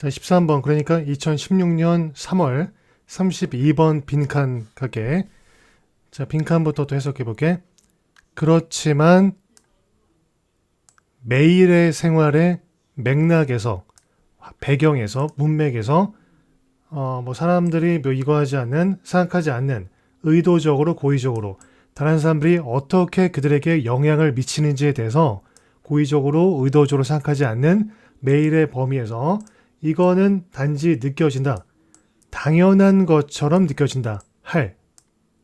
자, 13번. 그러니까 2016년 3월 32번 빈칸 가게. 자, 빈칸부터 또 해석해 볼게. 그렇지만 매일의 생활의 맥락에서 배경에서 문맥에서 어, 뭐 사람들이 뭐 이거 하지 않는 생각하지 않는 의도적으로 고의적으로 다른 사람들이 어떻게 그들에게 영향을 미치는지에 대해서 고의적으로 의도적으로 생각하지 않는 매일의 범위에서 이거는 단지 느껴진다. 당연한 것처럼 느껴진다. 할.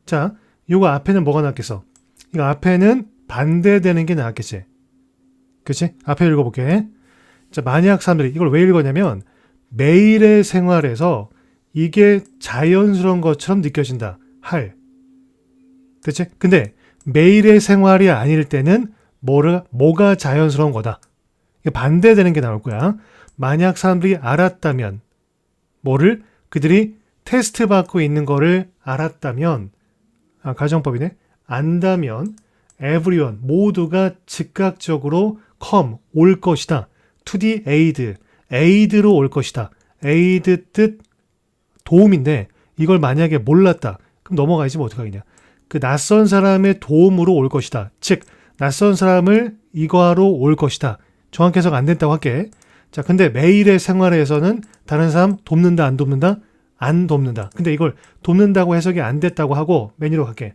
자, 요거 앞에는 뭐가 나왔겠어? 이거 앞에는 반대되는 게 나왔겠지. 그치? 앞에 읽어볼게. 자, 만약 사람들이 이걸 왜 읽었냐면 매일의 생활에서 이게 자연스러운 것처럼 느껴진다. 할. 그치? 근데 매일의 생활이 아닐 때는 뭐를, 뭐가 자연스러운 거다. 반대되는 게 나올 거야. 만약 사람들이 알았다면 뭐를 그들이 테스트 받고 있는 거를 알았다면 아, 가정법이네. 안다면 everyone 모두가 즉각적으로 come 올 것이다. to the aid aid로 올 것이다. aid 뜻 도움인데 이걸 만약에 몰랐다. 그럼 넘어가야지 뭐 어떡하겠냐. 그 낯선 사람의 도움으로 올 것이다. 즉 낯선 사람을 이거하러 올 것이다. 정확히 해석 안 됐다고 할게. 자, 근데 매일의 생활에서는 다른 사람 돕는다, 안 돕는다? 안 돕는다. 근데 이걸 돕는다고 해석이 안 됐다고 하고 메뉴로 갈게.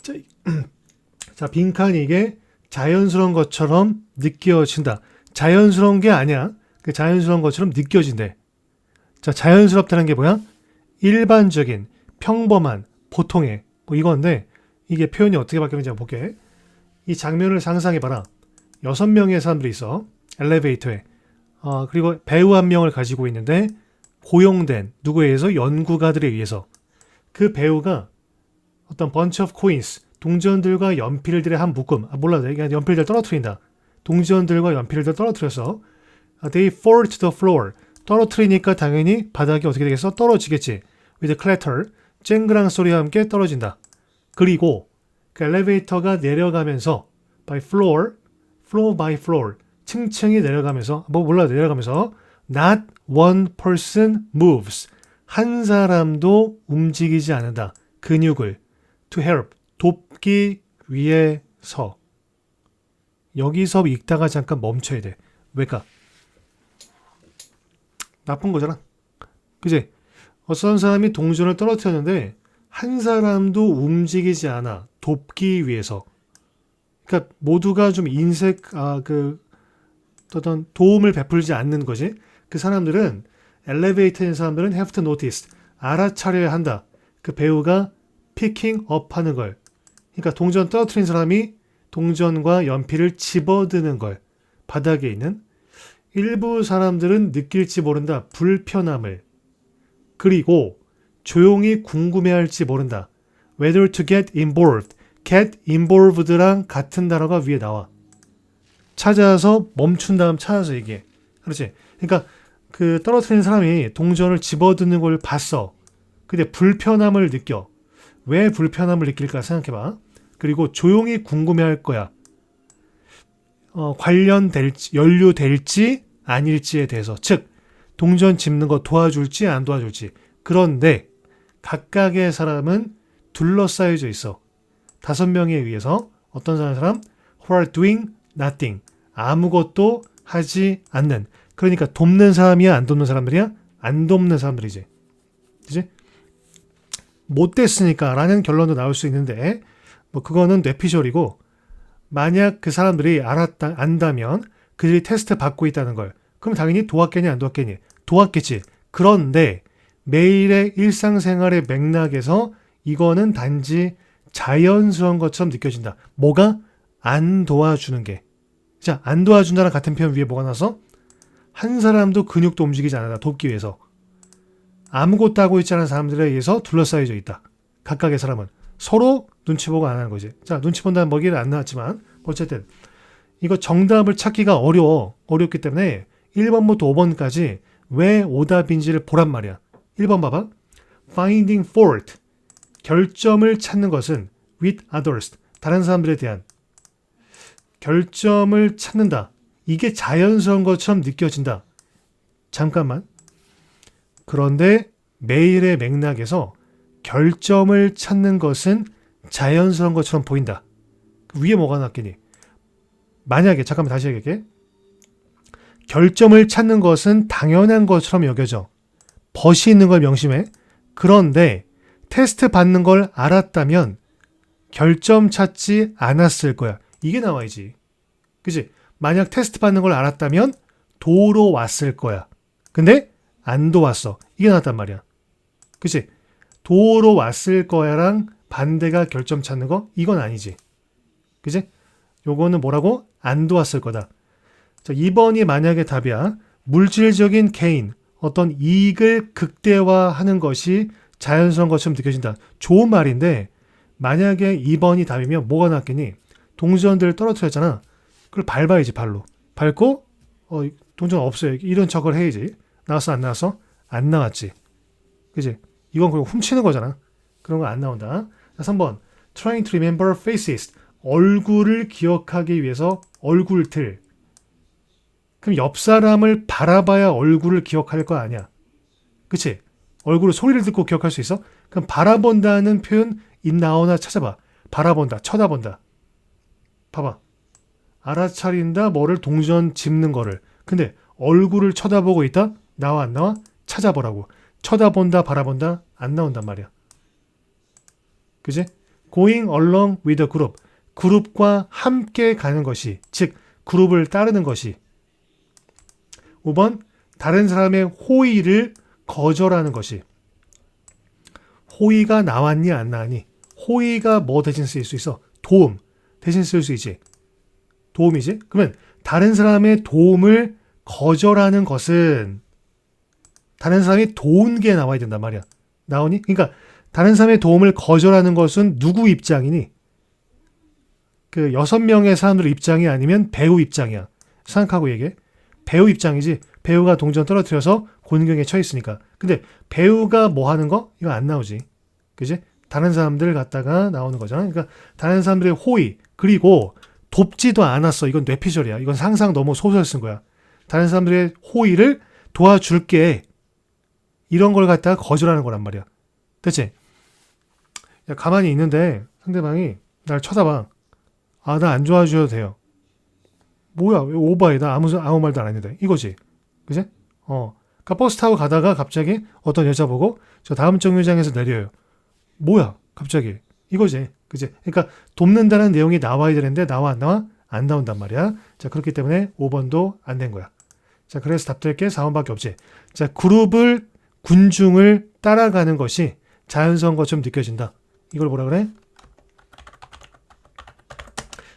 자, 자 빈칸이 이게 자연스러운 것처럼 느껴진다. 자연스러운 게 아니야. 그 자연스러운 것처럼 느껴진대. 자, 자연스럽다는 게 뭐야? 일반적인, 평범한, 보통의, 뭐 이건데, 이게 표현이 어떻게 바뀌는지 한번 볼게. 이 장면을 상상해봐라. 여섯 명의 사람들이 있어. 엘리베이터에. 어, 그리고 배우 한 명을 가지고 있는데, 고용된, 누구에 의해서? 연구가들에 의해서. 그 배우가 어떤 bunch of coins, 동전들과 연필들의 한 묶음, 아, 몰라, 그냥 연필들 떨어뜨린다. 동전들과 연필들 떨어뜨려서, 아, they fall to the floor. 떨어뜨리니까 당연히 바닥이 어떻게 되겠어? 떨어지겠지. with clatter, 쨍그랑 소리와 함께 떨어진다. 그리고 그 엘리베이터가 내려가면서 by floor, floor by floor, 층층이 내려가면서 뭐 몰라 내려가면서 not one person moves. 한 사람도 움직이지 않는다. 근육을 to help 돕기 위해서 여기서 읽다가 잠깐 멈춰야 돼. 왜까? 나쁜 거잖아. 그지? 어떤 사람이 동전을 떨어뜨렸는데 한 사람도 움직이지 않아 돕기 위해서. 그러니까 모두가 좀 인색 아그 어떤 도움을 베풀지 않는 거지. 그 사람들은 엘리베이터인 사람들은 have to notice 알아차려야 한다. 그 배우가 picking up 하는 걸. 그러니까 동전 떨어뜨린 사람이 동전과 연필을 집어드는 걸. 바닥에 있는 일부 사람들은 느낄지 모른다. 불편함을. 그리고 조용히 궁금해할지 모른다. whether to get involved. get involved랑 같은 단어가 위에 나와. 찾아서 멈춘 다음 찾아서 얘기해. 그렇지? 그러니까 그 떨어뜨린 사람이 동전을 집어드는 걸 봤어. 근데 불편함을 느껴. 왜 불편함을 느낄까 생각해봐. 그리고 조용히 궁금해할 거야. 어, 관련될지 연루될지 아닐지에 대해서 즉 동전 집는 거 도와줄지 안 도와줄지 그런데 각각의 사람은 둘러싸여져 있어 다섯 명에 의해서 어떤 사람 are doing nothing. 아무것도 하지 않는. 그러니까 돕는 사람이야 안 돕는 사람들이야? 안 돕는 사람들이지. 그지? 못 됐으니까 라는 결론도 나올 수 있는데 뭐 그거는 뇌피셜이고 만약 그 사람들이 알았다 안다면 그들이 테스트 받고 있다는 걸. 그럼 당연히 도왔겠니 안 도왔겠니. 도왔겠지. 그런데 매일의 일상생활의 맥락에서 이거는 단지 자연스러운 것처럼 느껴진다. 뭐가? 안 도와주는 게 자, 안 도와준다는 같은 표현 위에 뭐가 나서? 한 사람도 근육도 움직이지 않는다. 돕기 위해서. 아무것도 하고 있지 않은 사람들에 의해서 둘러싸여져 있다. 각각의 사람은. 서로 눈치 보고 안 하는 거지. 자, 눈치 본다는 먹이를 안 나왔지만, 어쨌든. 이거 정답을 찾기가 어려워. 어렵기 때문에 1번부터 5번까지 왜 오답인지를 보란 말이야. 1번 봐봐. Finding fault. 결점을 찾는 것은 with others. 다른 사람들에 대한 결점을 찾는다. 이게 자연스러운 것처럼 느껴진다. 잠깐만. 그런데 메일의 맥락에서 결점을 찾는 것은 자연스러운 것처럼 보인다. 그 위에 뭐가 났겠니? 만약에 잠깐만 다시 얘기할게. 결점을 찾는 것은 당연한 것처럼 여겨져. 벗이 있는 걸 명심해. 그런데 테스트 받는 걸 알았다면 결점 찾지 않았을 거야. 이게 나와야지. 그지? 만약 테스트 받는 걸 알았다면 도로 왔을 거야. 근데 안 도왔어. 이게 나왔단 말이야. 그치? 도로 왔을 거야랑 반대가 결점 찾는 거? 이건 아니지. 그지? 요거는 뭐라고? 안 도왔을 거다. 자, 2번이 만약에 답이야. 물질적인 개인, 어떤 이익을 극대화하는 것이 자연스러운 것처럼 느껴진다. 좋은 말인데, 만약에 2번이 답이면 뭐가 낫겠니? 동전들을 떨어뜨렸잖아. 그걸 밟아야지, 발로. 밟고, 어, 동전 없어요. 이런 척을 해야지. 나왔어, 안 나왔어? 안 나왔지. 그지? 이건 그냥 훔치는 거잖아. 그런 거 안 나온다. 자, 3번. Trying to remember faces. 얼굴을 기억하기 위해서 얼굴들. 그럼 옆 사람을 바라봐야 얼굴을 기억할 거 아니야. 그치? 얼굴을 소리를 듣고 기억할 수 있어? 그럼 바라본다는 표현 있나오나 찾아봐. 바라본다, 쳐다본다. 봐봐. 알아차린다, 뭐를 동전 짚는 거를. 근데 얼굴을 쳐다보고 있다? 나와 안 나와? 찾아보라고. 쳐다본다, 바라본다, 안 나온단 말이야. 그지? Going along with a group. 그룹과 함께 가는 것이, 즉, 그룹을 따르는 것이. 5번, 다른 사람의 호의를 거절하는 것이. 호의가 나왔니, 안 나왔니? 호의가 뭐 대신 쓰일 수 있어? 도움. 대신 쓸 수 있지. 도움이지? 그러면 다른 사람의 도움을 거절하는 것은 다른 사람이 도운 게 나와야 된단 말이야. 나오니? 그러니까 다른 사람의 도움을 거절하는 것은 누구 입장이니? 그 여섯 명의 사람들 입장이 아니면 배우 입장이야. 생각하고 얘기해. 배우 입장이지. 배우가 동전 떨어뜨려서 곤경에 처해 있으니까. 근데 배우가 뭐 하는 거? 이거 안 나오지. 그지? 다른 사람들 갖다가 나오는 거잖아. 그러니까 다른 사람들의 호의 그리고 돕지도 않았어. 이건 뇌피셜이야. 이건 상상 너무 소설 쓴 거야. 다른 사람들의 호의를 도와줄게. 이런 걸 갖다가 거절하는 거란 말이야. 야, 가만히 있는데 상대방이 날 쳐다봐. 아, 나 안 좋아해줘도 돼요. 뭐야, 왜 오바해? 나 아무, 아무 말도 안 했는데. 이거지. 그지? 어. 그니까 버스 타고 가다가 갑자기 어떤 여자 보고 저 다음 정류장에서 내려요. 뭐야, 갑자기. 이거지. 그지? 그러니까 돕는다는 내용이 나와야 되는데 나와 안 나와? 안 나온단 말이야. 자, 그렇기 때문에 5번도 안 된 거야. 자, 그래서 답될 게 4번밖에 없지. 자, 그룹을 군중을 따라가는 것이 자연스러운 것처럼 느껴진다. 이걸 뭐라 그래?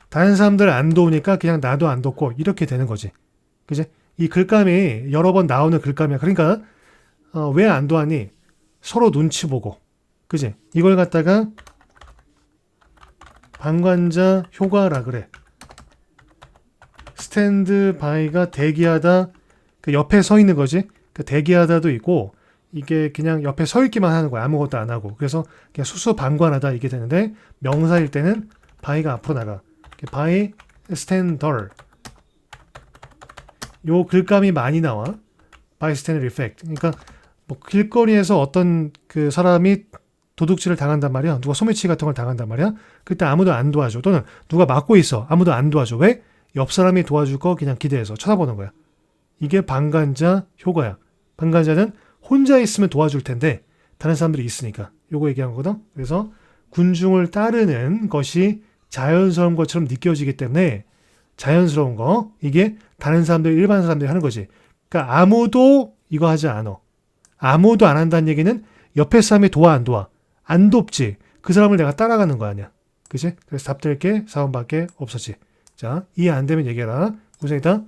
다른 사람들 안 도우니까 그냥 나도 안 돕고 이렇게 되는 거지. 그지? 이 글감이 여러 번 나오는 글감이야. 그러니까 어, 왜 안 도와니? 서로 눈치 보고. 그지? 이걸 갖다가 방관자 효과라 그래. 스탠드 바이가 대기하다 그 옆에 서 있는 거지. 그 대기하다도 있고 이게 그냥 옆에 서 있기만 하는 거야. 아무것도 안 하고. 그래서 그냥 수수 방관하다 이게 되는데 명사일 때는 바이가 앞으로 나가. 바이 스탠더 요 글감이 많이 나와. 바이 스탠더 이펙트. 그러니까 뭐 길거리에서 어떤 그 사람이 도둑질을 당한단 말이야. 누가 소매치기 같은 걸 당한단 말이야. 그때 아무도 안 도와줘. 또는 누가 막고 있어. 아무도 안 도와줘. 왜? 옆 사람이 도와줄 거 그냥 기대해서 쳐다보는 거야. 이게 방관자 효과야. 방관자는 혼자 있으면 도와줄 텐데 다른 사람들이 있으니까 요거 얘기한 거거든. 그래서 군중을 따르는 것이 자연스러운 것처럼 느껴지기 때문에 자연스러운 거 이게 다른 사람들 일반 사람들이 하는 거지. 그러니까 아무도 이거 하지 않아. 아무도 안 한다는 얘기는 옆에 사람이 도와 안 도와 안 돕지. 그 사람을 내가 따라가는 거 아니야. 그지? 그래서 답될 게 4번밖에 없었지. 자, 이해 안 되면 얘기해라. 고생했다.